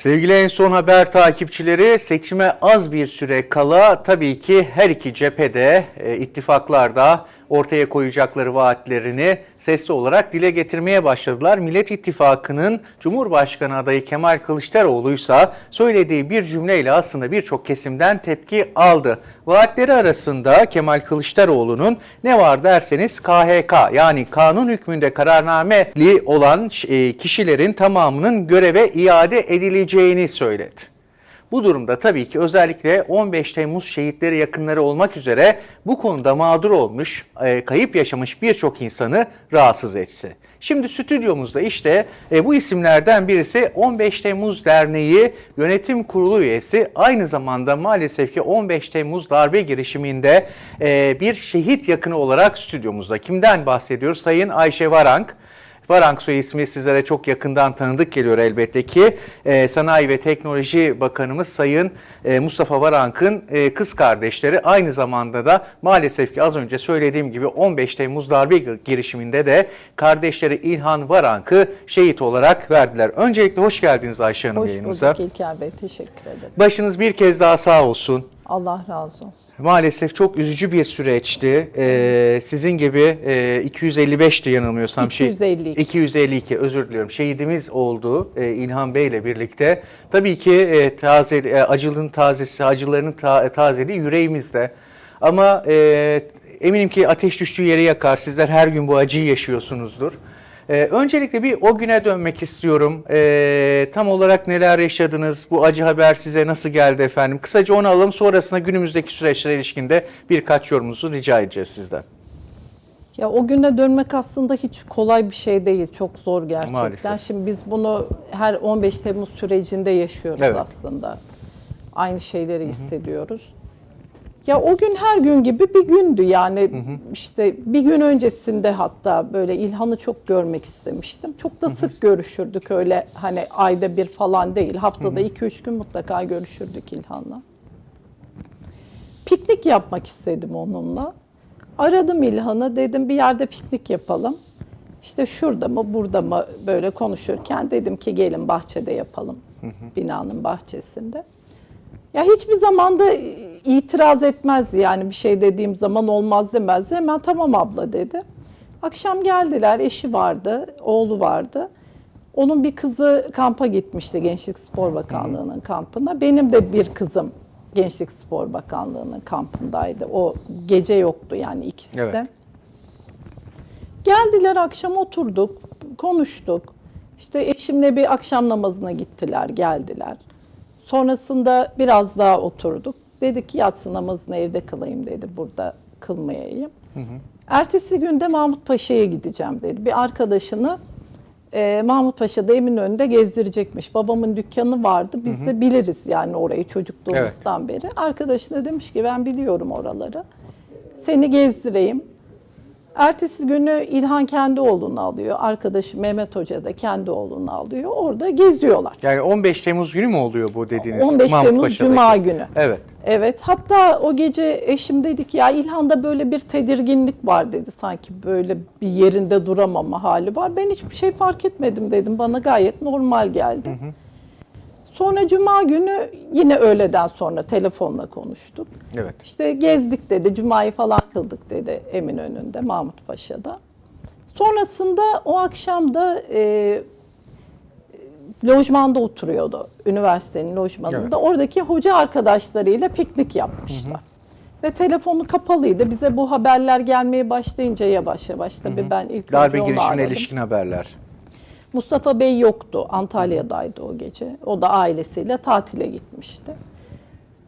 Sevgili en son haber takipçileri seçime az bir süre kala tabii ki her iki cephede e, ittifaklarda ortaya koyacakları vaatlerini sesli olarak dile getirmeye başladılar. Millet İttifakı'nın Cumhurbaşkanı adayı Kemal Kılıçdaroğlu ise söylediği bir cümleyle aslında birçok kesimden tepki aldı. Vaatleri arasında Kemal Kılıçdaroğlu'nun ne var derseniz KHK yani kanun hükmünde kararnameli olan e, kişilerin tamamının göreve iade edileceğini söyledi. Bu durumda tabii ki özellikle 15 Temmuz şehitleri yakınları olmak üzere bu konuda mağdur olmuş, e, kayıp yaşamış birçok insanı rahatsız etti. Şimdi stüdyomuzda işte e, bu isimlerden birisi 15 Temmuz Derneği Yönetim Kurulu üyesi aynı zamanda maalesef ki 15 Temmuz darbe girişiminde e, bir şehit yakını olarak stüdyomuzda. Kimden bahsediyoruz? Sayın Ayşe Varank. Varank soy ismi sizlere çok yakından tanıdık geliyor elbette ki. Ee, Sanayi ve Teknoloji Bakanımız Sayın e, Mustafa Varank'ın e, kız kardeşleri aynı zamanda da maalesef ki az önce söylediğim gibi 15 Temmuz darbe girişiminde de kardeşleri İlhan Varank'ı şehit olarak verdiler. Öncelikle hoş geldiniz Ayşe Hanım Hoş yayınımıza. bulduk İlker Bey. Teşekkür ederim. Başınız bir kez daha sağ olsun. Allah razı olsun. Maalesef çok üzücü bir süreçti. Ee, sizin gibi e, 255'ti yanılmıyorsam. 252. Şey, 252 özür diliyorum. Şehidimiz oldu e, İlhan Bey ile birlikte. Tabii ki e, taze e, acılığın tazesi, acılarının ta, tazeliği yüreğimizde. Ama e, eminim ki ateş düştüğü yeri yakar. Sizler her gün bu acıyı yaşıyorsunuzdur. Ee, öncelikle bir o güne dönmek istiyorum. Ee, tam olarak neler yaşadınız? Bu acı haber size nasıl geldi efendim? Kısaca onu alalım. Sonrasında günümüzdeki süreçlere ilişkinde birkaç yorumunuzu rica edeceğiz sizden. Ya o güne dönmek aslında hiç kolay bir şey değil. Çok zor gerçekten. Maalesef. Şimdi biz bunu her 15 Temmuz sürecinde yaşıyoruz Evet. aslında. Aynı şeyleri hissediyoruz. Ya o gün her gün gibi bir gündü yani işte bir gün öncesinde hatta böyle İlhan'ı çok görmek istemiştim. Çok da sık görüşürdük öyle hani ayda bir falan değil. Haftada 2-3 gün mutlaka görüşürdük İlhan'la. Piknik yapmak istedim onunla. Aradım İlhan'ı dedim bir yerde piknik yapalım. İşte şurada mı burada mı böyle konuşurken dedim ki gelin bahçede yapalım. Binanın bahçesinde. Ya hiçbir zamanda itiraz etmezdi yani bir şey dediğim zaman olmaz demezdi. Hemen tamam abla dedi. Akşam geldiler eşi vardı, oğlu vardı. Onun bir kızı kampa gitmişti Gençlik Spor Bakanlığı'nın kampına. Benim de bir kızım Gençlik Spor Bakanlığı'nın kampındaydı. O gece yoktu yani ikisi de. Evet. Geldiler akşam oturduk, konuştuk. İşte eşimle bir akşam namazına gittiler, geldiler. Sonrasında biraz daha oturduk. Dedik ki yatsı namazını evde kılayım dedi, burada kılmayayım. Ertesi günde Mahmut Paşa'ya gideceğim dedi. Bir arkadaşını e, Mahmut Paşa'da Eminönü'nde gezdirecekmiş. Babamın dükkanı vardı. Biz de biliriz yani orayı çocukluğumuzdan beri. Arkadaşına demiş ki ben biliyorum oraları. Seni gezdireyim. Ertesi günü İlhan kendi oğlunu alıyor. Arkadaşı Mehmet Hoca da kendi oğlunu alıyor. Orada geziyorlar. Yani 15 Temmuz günü mü oluyor bu dediğiniz? 15 Mahmut Temmuz? Cuma günü. Evet. Evet. Hatta o gece eşim dedik ya İlhan'da böyle bir tedirginlik var dedi. Sanki böyle bir yerinde duramama hali var. Ben hiçbir şey fark etmedim dedim. Bana gayet normal geldi. Sonra Cuma günü yine öğleden sonra telefonla konuştuk. Evet. İşte gezdik dedi, Cuma'yı falan kıldık dedi Eminönü'nde, Mahmut Paşa'da. Sonrasında o akşam da e, lojmanda oturuyordu, üniversitenin lojmanında. Evet. Oradaki hoca arkadaşlarıyla piknik yapmışlar. Ve telefonu kapalıydı. Bize bu haberler gelmeye başlayınca yavaş yavaş tabii ben ilk Darbe girişimine aradım. ilişkin haberler. Mustafa Bey yoktu. Antalya'daydı o gece. O da ailesiyle tatile gitmişti.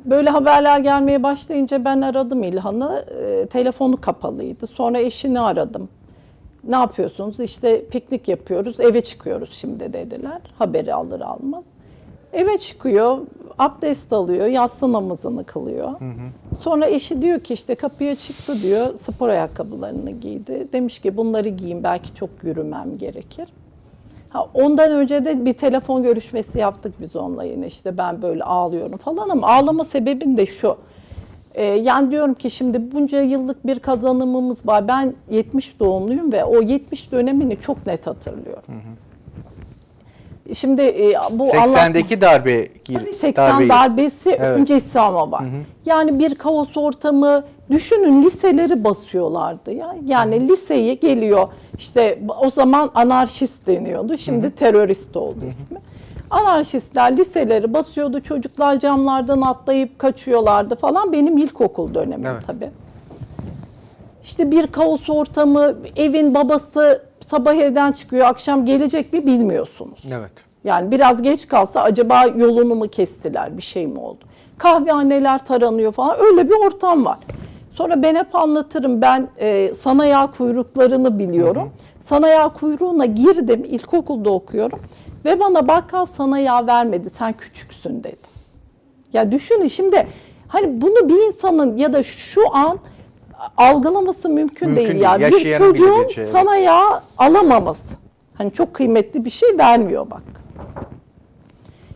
Böyle haberler gelmeye başlayınca ben aradım İlhan'ı. E, telefonu kapalıydı. Sonra eşini aradım. Ne yapıyorsunuz? İşte piknik yapıyoruz. Eve çıkıyoruz şimdi dediler. Haberi alır almaz. Eve çıkıyor, abdest alıyor, yatsı namazını kılıyor. Sonra eşi diyor ki işte kapıya çıktı diyor, spor ayakkabılarını giydi. Demiş ki bunları giyin belki çok yürümem gerekir. Ha, ondan önce de bir telefon görüşmesi yaptık biz onunla yine işte ben böyle ağlıyorum falan ama ağlama sebebin de şu. Ee, yani diyorum ki şimdi bunca yıllık bir kazanımımız var. Ben 70 doğumluyum ve o 70 dönemini çok net hatırlıyorum. Şimdi e, bu anlatma- 80'deki darbe gir, Tabii 80 darbeyi. darbesi Evet. öncesi ama var. Yani bir kaos ortamı düşünün liseleri basıyorlardı ya. Yani liseye geliyor işte o zaman anarşist deniyordu. Şimdi terörist oldu ismi. Anarşistler liseleri basıyordu. Çocuklar camlardan atlayıp kaçıyorlardı falan. Benim ilkokul dönemim Evet. tabii. İşte bir kaos ortamı, evin babası sabah evden çıkıyor, akşam gelecek mi bilmiyorsunuz. Evet. Yani biraz geç kalsa acaba yolunu mu kestiler, bir şey mi oldu? Kahvehaneler taranıyor falan öyle bir ortam var. Sonra ben hep anlatırım ben e, sana kuyruklarını biliyorum. Sana kuyruğuna girdim ilkokulda okuyorum ve bana bakkal sana yağ vermedi sen küçüksün dedi. Ya düşünün şimdi hani bunu bir insanın ya da şu an algılaması mümkün, Mümkün değil değil, ya. Bir yaşayanın çocuğun bilebileceği, evet. sana yağ alamaması. Hani çok kıymetli bir şey vermiyor bak.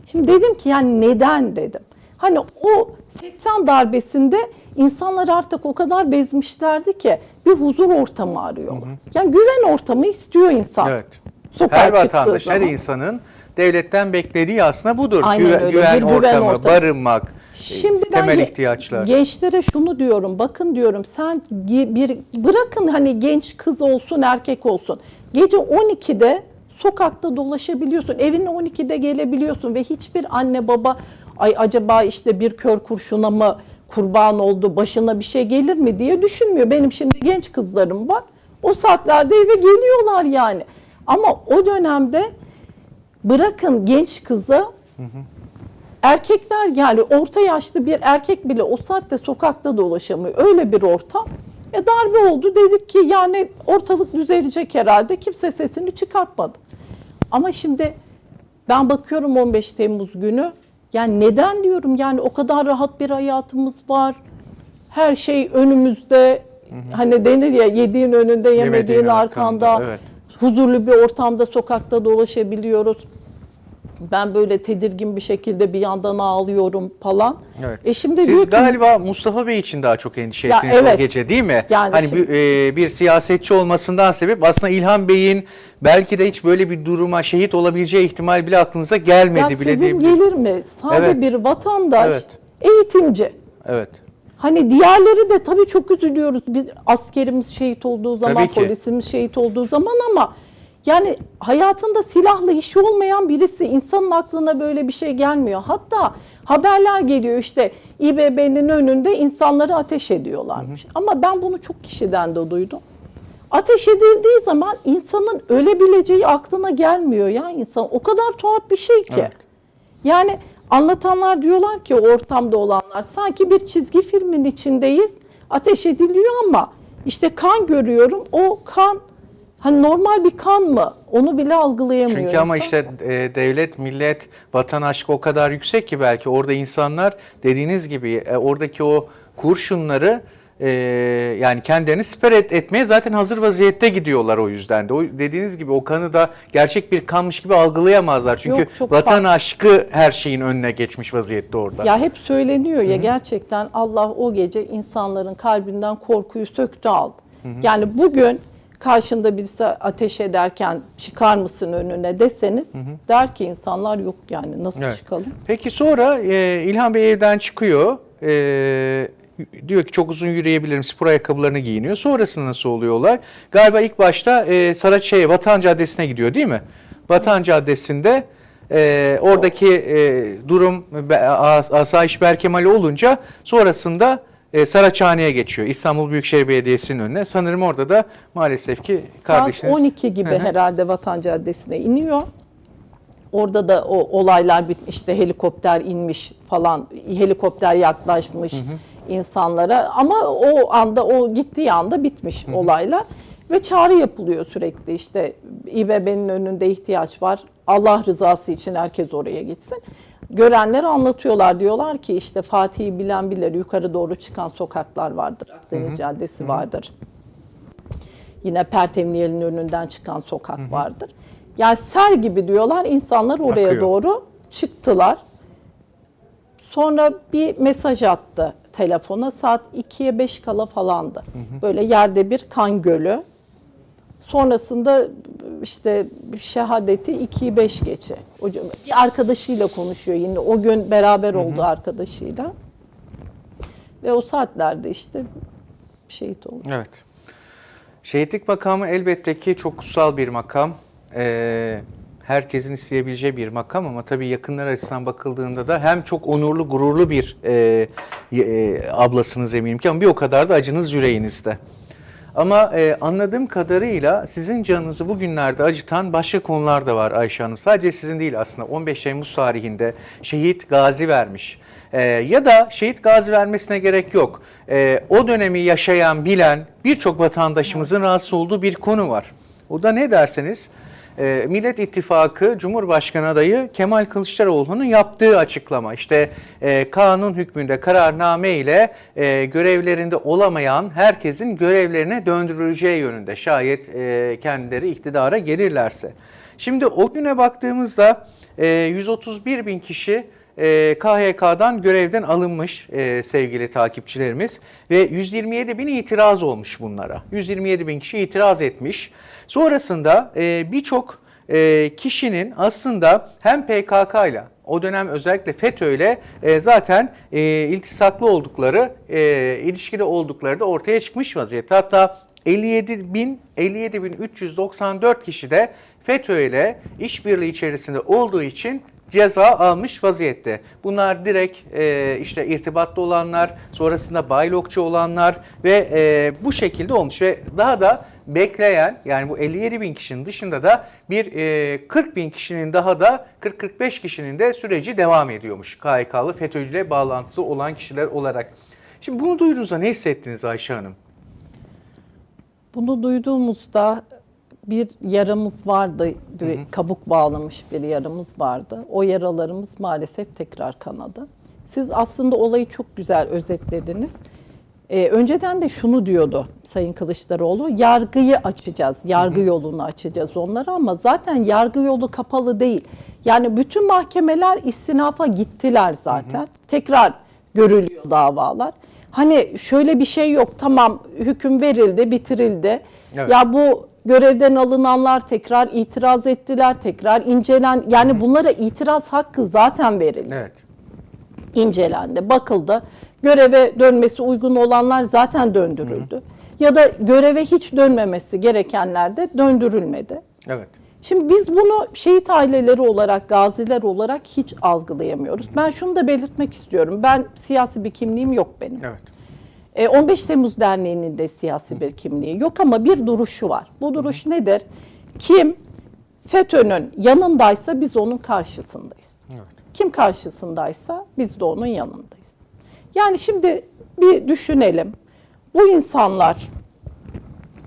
Şimdi dedim ki yani neden dedim. Hani o 80 darbesinde insanlar artık o kadar bezmişlerdi ki bir huzur ortamı arıyorlar. Yani güven ortamı istiyor insan. Evet. Sokağa her vatandaş, her zaman. insanın devletten beklediği aslında budur. Aynen Güve- öyle, güven, bir güven ortamı, ortamı. barınmak, Şimdi ben temel ge- ihtiyaçlar. Gençlere şunu diyorum. Bakın diyorum sen bir bırakın hani genç kız olsun erkek olsun. Gece 12'de sokakta dolaşabiliyorsun. Evine 12'de gelebiliyorsun ve hiçbir anne baba ay acaba işte bir kör kurşuna mı kurban oldu başına bir şey gelir mi diye düşünmüyor. Benim şimdi genç kızlarım var. O saatlerde eve geliyorlar yani. Ama o dönemde bırakın genç kızı Erkekler yani orta yaşlı bir erkek bile o saatte sokakta dolaşamıyor. Öyle bir ortam. E darbe oldu dedik ki yani ortalık düzelecek herhalde. Kimse sesini çıkartmadı. Ama şimdi ben bakıyorum 15 Temmuz günü. Yani neden diyorum yani o kadar rahat bir hayatımız var. Her şey önümüzde. Hani denir ya yediğin önünde yemediğin, Yemediğin arkanda. arkanda, evet. Huzurlu bir ortamda sokakta dolaşabiliyoruz. Ben böyle tedirgin bir şekilde bir yandan ağlıyorum falan. Evet. E şimdi Siz ki- galiba Mustafa Bey için daha çok endişe Ya ettiniz o evet. gece değil mi? Yani hani şimdi- bir, e, bir siyasetçi olmasından sebep aslında İlhan Bey'in belki de hiç böyle bir duruma şehit olabileceği ihtimal bile aklınıza gelmedi ya bile sizin diyebilirim. gelir mi? Sade Evet. bir vatandaş, Evet. eğitimci. Evet. Hani diğerleri de tabii çok üzülüyoruz. Biz askerimiz şehit olduğu zaman, polisimiz şehit olduğu zaman ama yani hayatında silahla işi olmayan birisi insanın aklına böyle bir şey gelmiyor. Hatta haberler geliyor işte İBB'nin önünde insanları ateş ediyorlarmış. Ama ben bunu çok kişiden de duydum. Ateş edildiği zaman insanın ölebileceği aklına gelmiyor ya insan. O kadar tuhaf bir şey ki. Evet. Yani anlatanlar diyorlar ki o ortamda olanlar sanki bir çizgi filmin içindeyiz. Ateş ediliyor ama işte kan görüyorum. O kan hani normal bir kan mı? Onu bile algılayamıyor. Çünkü ama insan. işte e, devlet, millet, vatan aşkı o kadar yüksek ki belki orada insanlar dediğiniz gibi e, oradaki o kurşunları e, yani kendilerini siper et, etmeye zaten hazır vaziyette gidiyorlar o yüzden de. O dediğiniz gibi o kanı da gerçek bir kanmış gibi algılayamazlar. Çünkü Yok, vatan farklı. aşkı her şeyin önüne geçmiş vaziyette orada. Ya hep söyleniyor ya gerçekten Allah o gece insanların kalbinden korkuyu söktü aldı. Yani bugün karşında birisi ateş ederken çıkar mısın önüne deseniz der ki insanlar yok yani nasıl Evet. çıkalım? Peki sonra e, İlhan Bey evden çıkıyor. E, diyor ki çok uzun yürüyebilirim. Spor ayakkabılarını giyiniyor. Sonrasında nasıl oluyor olay? Galiba ilk başta e, Saraç şey, Vatan Caddesi'ne gidiyor değil mi? Vatan Caddesi'nde e, oradaki e, durum asayiş Berkemal'i olunca sonrasında e, Saraçhane'ye geçiyor. İstanbul Büyükşehir Belediyesi'nin önüne. Sanırım orada da maalesef ki kardeşiniz... Saat 12 gibi Hı hı. herhalde Vatan Caddesi'ne iniyor. Orada da o olaylar bitmiş, işte helikopter inmiş falan, helikopter yaklaşmış insanlara. Ama o anda, o gittiği anda bitmiş olaylar. Ve çağrı yapılıyor sürekli işte İBB'nin önünde ihtiyaç var. Allah rızası için herkes oraya gitsin. Görenler anlatıyorlar diyorlar ki işte Fatih'i bilen bilir yukarı doğru çıkan sokaklar vardır. Akdeniz Caddesi vardır. Yine Pertemniyel'in önünden çıkan sokak vardır. Yani sel gibi diyorlar insanlar oraya Akıyor. doğru çıktılar. Sonra bir mesaj attı telefona saat 2'ye 5 kala falandı. Böyle yerde bir kan gölü. Sonrasında işte şehadeti 2'yi 5 geçe. Bir arkadaşıyla konuşuyor yine. O gün beraber oldu arkadaşıyla. Ve o saatlerde işte şehit oldu. Evet. Şehitlik makamı elbette ki çok kutsal bir makam. Ee, herkesin isteyebileceği bir makam ama tabii yakınlar açısından bakıldığında da hem çok onurlu, gururlu bir e, e, ablasınız eminim ki ama bir o kadar da acınız yüreğinizde. Ama e, anladığım kadarıyla sizin canınızı bugünlerde acıtan başka konular da var Ayşe Hanım. Sadece sizin değil aslında 15 Temmuz tarihinde şehit gazi vermiş. E, ya da şehit gazi vermesine gerek yok. E, o dönemi yaşayan, bilen birçok vatandaşımızın rahatsız olduğu bir konu var. O da ne derseniz e, Millet İttifakı Cumhurbaşkanı adayı Kemal Kılıçdaroğlu'nun yaptığı açıklama. İşte e, kanun hükmünde kararname ile e, görevlerinde olamayan herkesin görevlerine döndürüleceği yönünde şayet e, kendileri iktidara gelirlerse. Şimdi o güne baktığımızda e, 131 bin kişi e, KHK'dan görevden alınmış e, sevgili takipçilerimiz ve 127 bin itiraz olmuş bunlara. 127 bin kişi itiraz etmiş. Sonrasında e, birçok e, kişinin aslında hem PKK ile o dönem özellikle FETÖ ile e, zaten e, iltisaklı oldukları, e, ilişkide oldukları da ortaya çıkmış vaziyette. Hatta 57 bin 57 bin 394 kişi de FETÖ ile işbirliği içerisinde olduğu için ceza almış vaziyette. Bunlar direkt e, işte irtibatta olanlar, sonrasında baylokçu olanlar ve e, bu şekilde olmuş ve daha da bekleyen yani bu 57 bin kişinin dışında da bir e, 40 bin kişinin daha da 40-45 kişinin de süreci devam ediyormuş. KHK'lı FETÖ'cüyle bağlantısı olan kişiler olarak. Şimdi bunu duyduğunuzda ne hissettiniz Ayşe Hanım? Bunu duyduğumuzda bir yaramız vardı, bir kabuk bağlamış bir yaramız vardı. O yaralarımız maalesef tekrar kanadı. Siz aslında olayı çok güzel özetlediniz. Ee, önceden de şunu diyordu Sayın Kılıçdaroğlu, yargıyı açacağız, yargı yolunu açacağız onlara ama zaten yargı yolu kapalı değil. Yani bütün mahkemeler istinafa gittiler zaten. Tekrar görülüyor davalar. Hani şöyle bir şey yok, tamam hüküm verildi, bitirildi. Evet. Ya bu görevden alınanlar tekrar itiraz ettiler, tekrar incelen yani bunlara itiraz hakkı zaten verildi. Evet. İncelendi, bakıldı. Göreve dönmesi uygun olanlar zaten döndürüldü. Ya da göreve hiç dönmemesi gerekenler de döndürülmedi. Evet. Şimdi biz bunu şehit aileleri olarak, gaziler olarak hiç algılayamıyoruz. Ben şunu da belirtmek istiyorum. Ben siyasi bir kimliğim yok benim. Evet. E, 15 Temmuz Derneği'nin de siyasi bir kimliği yok ama bir duruşu var. Bu duruş nedir? Kim FETÖ'nün yanındaysa biz onun karşısındayız. Kim karşısındaysa biz de onun yanındayız. Yani şimdi bir düşünelim. Bu insanlar,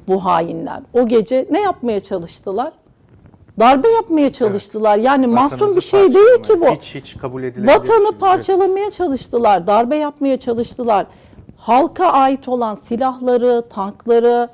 bu hainler o gece ne yapmaya çalıştılar? Darbe yapmaya çalıştılar. Yani masum bir şey değil ki bu. Hiç hiç kabul edilebilir. şey Vatanı değil. parçalamaya çalıştılar, darbe yapmaya çalıştılar. Halka ait olan silahları, tankları,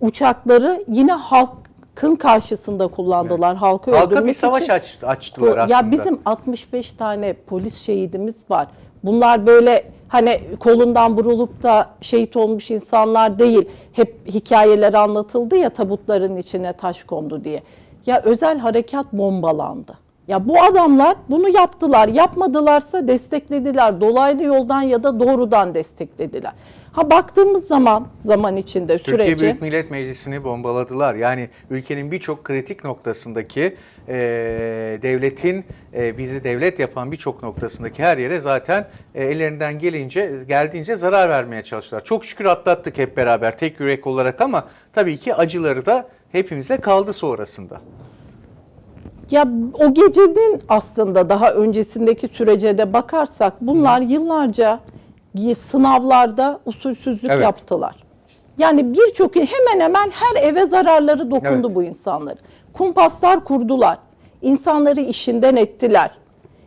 uçakları yine halkın karşısında kullandılar. Halkı Halka bir savaş için. aç, açtılar aslında. Ya bizim 65 tane polis şehidimiz var. Bunlar böyle hani kolundan vurulup da şehit olmuş insanlar değil. Hep hikayeler anlatıldı ya tabutların içine taş kondu diye. Ya özel harekat bombalandı. Ya bu adamlar bunu yaptılar. Yapmadılarsa desteklediler. Dolaylı yoldan ya da doğrudan desteklediler. Ha baktığımız zaman zaman içinde Türkiye süreci Büyük Millet Meclisi'ni bombaladılar. Yani ülkenin birçok kritik noktasındaki e, devletin e, bizi devlet yapan birçok noktasındaki her yere zaten e, ellerinden gelince geldiğince zarar vermeye çalıştılar. Çok şükür atlattık hep beraber tek yürek olarak ama tabii ki acıları da hepimize kaldı sonrasında. Ya o gecenin aslında daha öncesindeki sürece de bakarsak bunlar yıllarca sınavlarda usulsüzlük Evet. yaptılar. Yani birçok hemen hemen her eve zararları dokundu Evet. bu insanların. Kumpaslar kurdular. İnsanları işinden ettiler.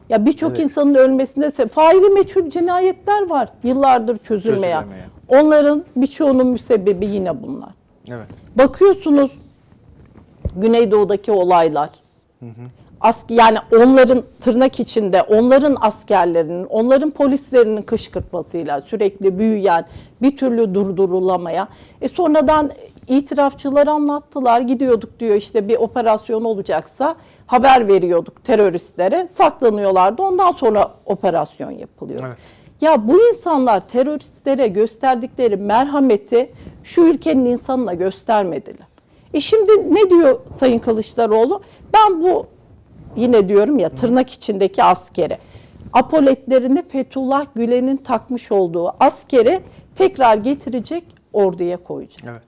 Ya birçok insanın ölmesinde se- faili meçhul cinayetler var yıllardır çözülmeyen. Çözülemeyen. Onların birçoğunun müsebbibi yine bunlar. Evet. Bakıyorsunuz Güneydoğu'daki olaylar. Ask yani onların tırnak içinde onların askerlerinin, onların polislerinin kışkırtmasıyla sürekli büyüyen, bir türlü durdurulamayan. E sonradan itirafçılar anlattılar. Gidiyorduk diyor işte bir operasyon olacaksa haber veriyorduk teröristlere. Saklanıyorlardı. Ondan sonra operasyon yapılıyor. Evet. Ya bu insanlar teröristlere gösterdikleri merhameti şu ülkenin insanına göstermediler. E şimdi ne diyor Sayın Kılıçdaroğlu? Ben bu yine diyorum ya tırnak içindeki askere apoletlerini Fethullah Gülen'in takmış olduğu askeri tekrar getirecek orduya koyacak. Evet.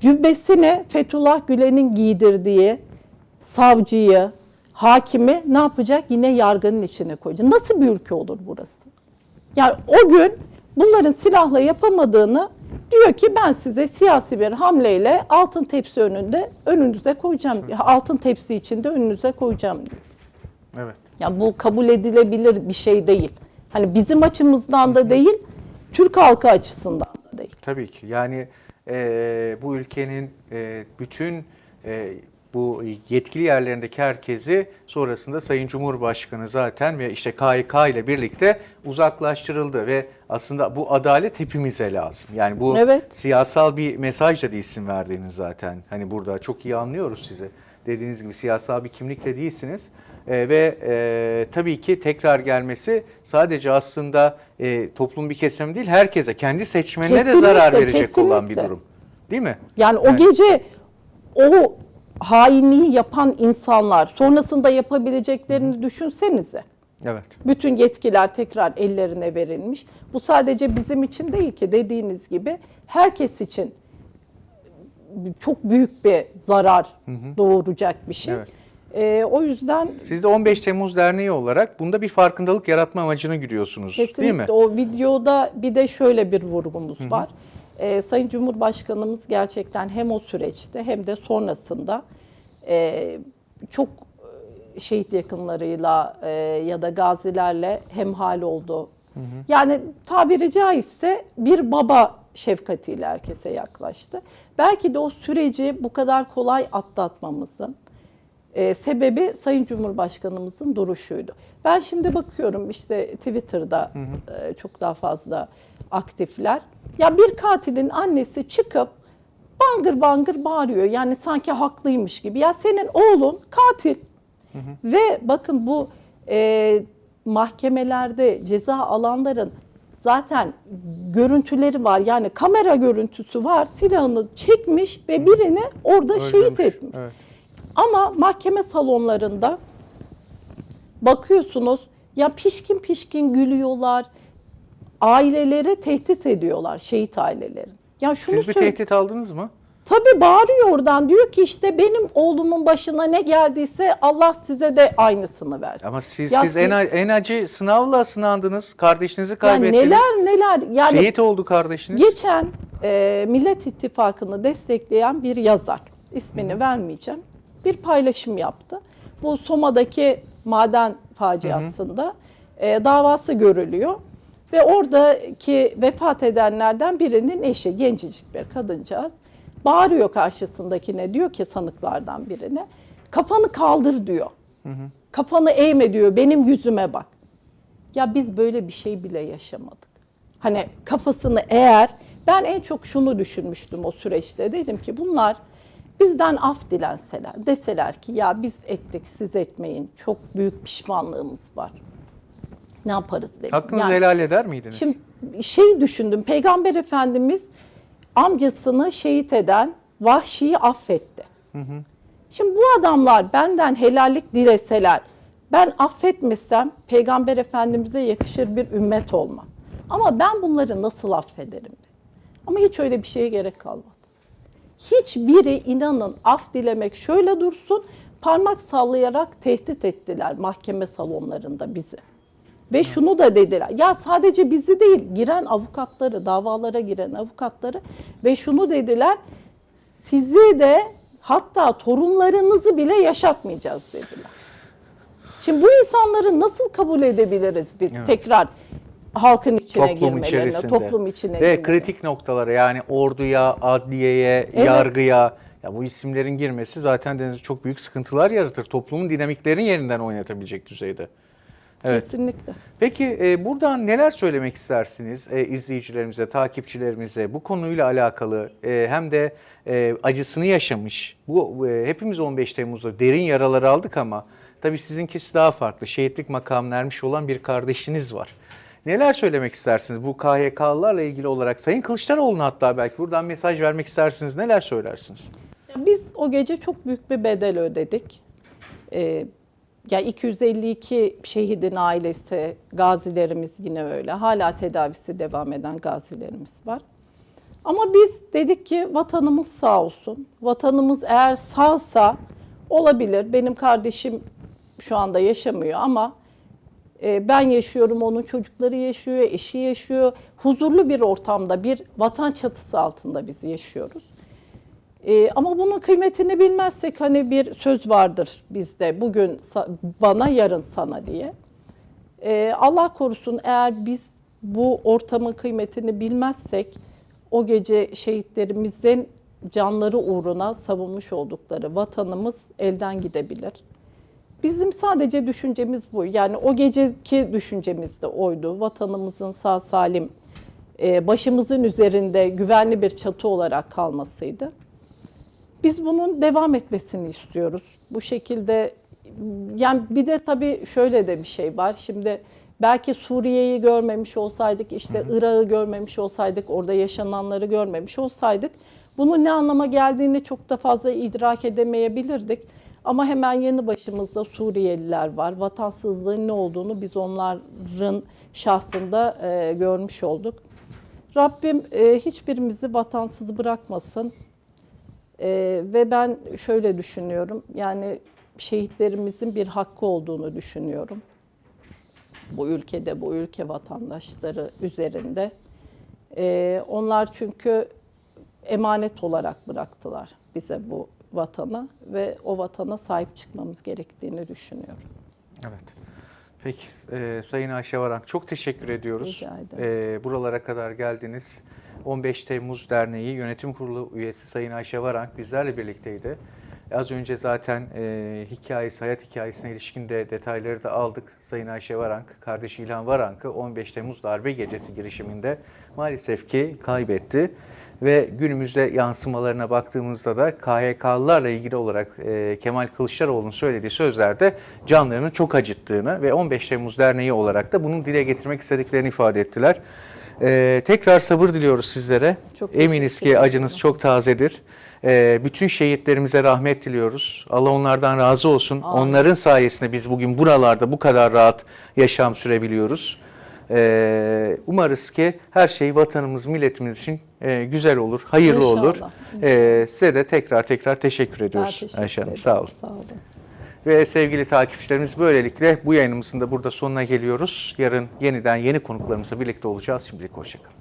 Cübbesine Fethullah Gülen'in giydirdiği savcıyı, hakimi ne yapacak? Yine yargının içine koyacak. Nasıl bir ülke olur burası? Yani o gün bunların silahla yapamadığını diyor ki ben size siyasi bir hamleyle altın tepsi önünde önünüze koyacağım. Altın tepsi içinde önünüze koyacağım diyor. Evet. Yani bu kabul edilebilir bir şey değil. Hani bizim açımızdan da değil, Türk halkı açısından da değil. Tabii ki. Yani e, bu ülkenin e, bütün e, bu yetkili yerlerindeki herkesi sonrasında Sayın Cumhurbaşkanı zaten ve işte KHK ile birlikte uzaklaştırıldı ve aslında bu adalet hepimize lazım. Yani bu Evet. siyasal bir mesaj da değilsin verdiğiniz zaten. Hani burada çok iyi anlıyoruz sizi. Dediğiniz gibi siyasal bir kimlikle değilsiniz. E, ve e, tabii ki tekrar gelmesi sadece aslında e, toplum bir kesimi değil herkese, kendi seçmenine de Kesinlikle, zarar verecek olan bir kesinlikle. durum. Değil mi? Yani o Evet. gece o hainliği yapan insanlar sonrasında yapabileceklerini düşünsenize. Evet. Bütün yetkiler tekrar ellerine verilmiş. Bu sadece bizim için değil ki dediğiniz gibi herkes için çok büyük bir zarar doğuracak bir şey. Evet. Ee, o yüzden Siz de 15 Temmuz Derneği olarak bunda bir farkındalık yaratma amacını güdüyorsunuz Kesinlikle. değil mi? O videoda bir de şöyle bir vurgumuz var. Ee, Sayın Cumhurbaşkanımız gerçekten hem o süreçte hem de sonrasında e, çok e, şehit yakınlarıyla e, ya da gazilerle hemhal oldu. Yani tabiri caizse bir baba şefkatiyle herkese yaklaştı. Belki de o süreci bu kadar kolay atlatmamızın e, sebebi Sayın Cumhurbaşkanımızın duruşuydu. Ben şimdi bakıyorum işte Twitter'da e, çok daha fazla aktifler. Ya bir katilin annesi çıkıp bangır bangır bağırıyor. Yani sanki haklıymış gibi. Ya senin oğlun katil. Ve bakın bu e, mahkemelerde ceza alanların zaten görüntüleri var. Yani kamera görüntüsü var. Silahını çekmiş ve birini orada şehit Öldürmüş. etmiş. Evet. Ama mahkeme salonlarında bakıyorsunuz ya pişkin pişkin gülüyorlar. Ailelere tehdit ediyorlar şehit ailelerin. Ya şunu Siz bir söyle- tehdit aldınız mı? Tabii bağırıyor oradan diyor ki işte benim oğlumun başına ne geldiyse Allah size de aynısını versin. Ama siz Ya siz en, en acı sınavla sınandınız. Kardeşinizi yani kaybettiniz. neler neler yani Şehit oldu kardeşiniz. Geçen e, Millet İttifakı'nı destekleyen bir yazar, ismini vermeyeceğim, bir paylaşım yaptı. Bu Soma'daki maden faciasında e, davası görülüyor. Ve oradaki vefat edenlerden birinin eşi, gencecik bir kadıncağız, bağırıyor karşısındakine, diyor ki sanıklardan birine, kafanı kaldır diyor. Kafanı eğme diyor, benim yüzüme bak. Ya biz böyle bir şey bile yaşamadık. Hani kafasını eğer ben en çok şunu düşünmüştüm o süreçte. Dedim ki bunlar bizden af dilenseler, deseler ki ya biz ettik siz etmeyin. Çok büyük pişmanlığımız var. Ne yaparız dedim. Hakkınızı Yani- helal eder miydiniz? Şimdi şey düşündüm. Peygamber Efendimiz amcasını şehit eden Vahşi'yi affetti. Şimdi bu adamlar benden helallik dileseler, ben affetmesem Peygamber Efendimiz'e yakışır bir ümmet olmam. Ama ben bunları nasıl affederim? Ama hiç öyle bir şeye gerek kalmadı. Hiçbiri inanın af dilemek şöyle dursun, parmak sallayarak tehdit ettiler mahkeme salonlarında bizi. Ve şunu da dediler. Ya sadece bizi değil, giren avukatları, davalara giren avukatları ve şunu dediler. Sizi de hatta torunlarınızı bile yaşatmayacağız dediler. Şimdi bu insanları nasıl kabul edebiliriz biz tekrar halkın içine toplum girmelerini, içerisinde toplum içine ve girmelerini? kritik noktalara yani orduya, adliyeye, Evet. yargıya Ya bu isimlerin girmesi zaten denize çok büyük sıkıntılar yaratır. Toplumun dinamiklerini yerinden oynatabilecek düzeyde. Evet. Kesinlikle. Peki e, buradan neler söylemek istersiniz e, izleyicilerimize, takipçilerimize bu konuyla alakalı e, hem de e, acısını yaşamış. Bu e, hepimiz 15 Temmuz'da derin yaralar aldık ama tabii sizinkisi daha farklı. Şehitlik makamına ermiş olan bir kardeşiniz var. Neler söylemek istersiniz bu KHK'lılarla ilgili olarak? Sayın Kılıçdaroğlu'na hatta belki buradan mesaj vermek istersiniz. Neler söylersiniz? Biz o gece çok büyük bir bedel ödedik. Ee, ya 252 şehidin ailesi, gazilerimiz yine öyle. Hala tedavisi devam eden gazilerimiz var. Ama biz dedik ki vatanımız sağ olsun. Vatanımız eğer sağsa olabilir. Benim kardeşim şu anda yaşamıyor ama e, ben yaşıyorum, onun çocukları yaşıyor, eşi yaşıyor. Huzurlu bir ortamda, bir vatan çatısı altında biz yaşıyoruz. Ee, ama bunun kıymetini bilmezsek hani bir söz vardır bizde bugün bana yarın sana diye. Ee, Allah korusun eğer biz bu ortamın kıymetini bilmezsek o gece şehitlerimizin canları uğruna savunmuş oldukları vatanımız elden gidebilir. Bizim sadece düşüncemiz bu. Yani o geceki düşüncemiz de oydu. Vatanımızın sağ salim e, başımızın üzerinde güvenli bir çatı olarak kalmasıydı. Biz bunun devam etmesini istiyoruz. Bu şekilde yani bir de tabii şöyle de bir şey var. Şimdi belki Suriye'yi görmemiş olsaydık, işte Irak'ı görmemiş olsaydık, orada yaşananları görmemiş olsaydık bunun ne anlama geldiğini çok da fazla idrak edemeyebilirdik. Ama hemen yanı başımızda Suriyeliler var. Vatansızlığın ne olduğunu biz onların şahsında e, görmüş olduk. Rabbim e, hiçbirimizi vatansız bırakmasın. Ee, ve ben şöyle düşünüyorum, yani şehitlerimizin bir hakkı olduğunu düşünüyorum. Bu ülkede, bu ülke vatandaşları üzerinde. Ee, onlar çünkü emanet olarak bıraktılar bize bu vatana ve o vatana sahip çıkmamız gerektiğini düşünüyorum. Evet. Peki e, Sayın Ayşe Varank çok teşekkür ediyoruz. Rica ederim. E, buralara kadar geldiniz. 15 Temmuz Derneği Yönetim Kurulu üyesi Sayın Ayşe Varank bizlerle birlikteydi. Az önce zaten e, hikayesi, hayat hikayesine ilişkin de detayları da aldık. Sayın Ayşe Varank, kardeşi İlhan Varank'ı 15 Temmuz darbe gecesi girişiminde maalesef ki kaybetti. Ve günümüzde yansımalarına baktığımızda da KHK'lılarla ilgili olarak e, Kemal Kılıçdaroğlu'nun söylediği sözlerde canlarını çok acıttığını ve 15 Temmuz Derneği olarak da bunu dile getirmek istediklerini ifade ettiler. E, tekrar sabır diliyoruz sizlere. Çok Eminiz ki acınız çok tazedir. E, bütün şehitlerimize rahmet diliyoruz. Allah onlardan razı olsun. Onların sayesinde biz bugün buralarda bu kadar rahat yaşam sürebiliyoruz. E, umarız ki her şey vatanımız, milletimiz için e, güzel olur, hayırlı İnşallah, olur. inşallah. E, size de tekrar tekrar teşekkür ediyoruz teşekkür Ayşe Hanım. Sağ olun. Sağ olun. Ve sevgili takipçilerimiz böylelikle bu yayınımızın da burada sonuna geliyoruz. Yarın yeniden yeni konuklarımızla birlikte olacağız. Şimdilik hoşçakalın.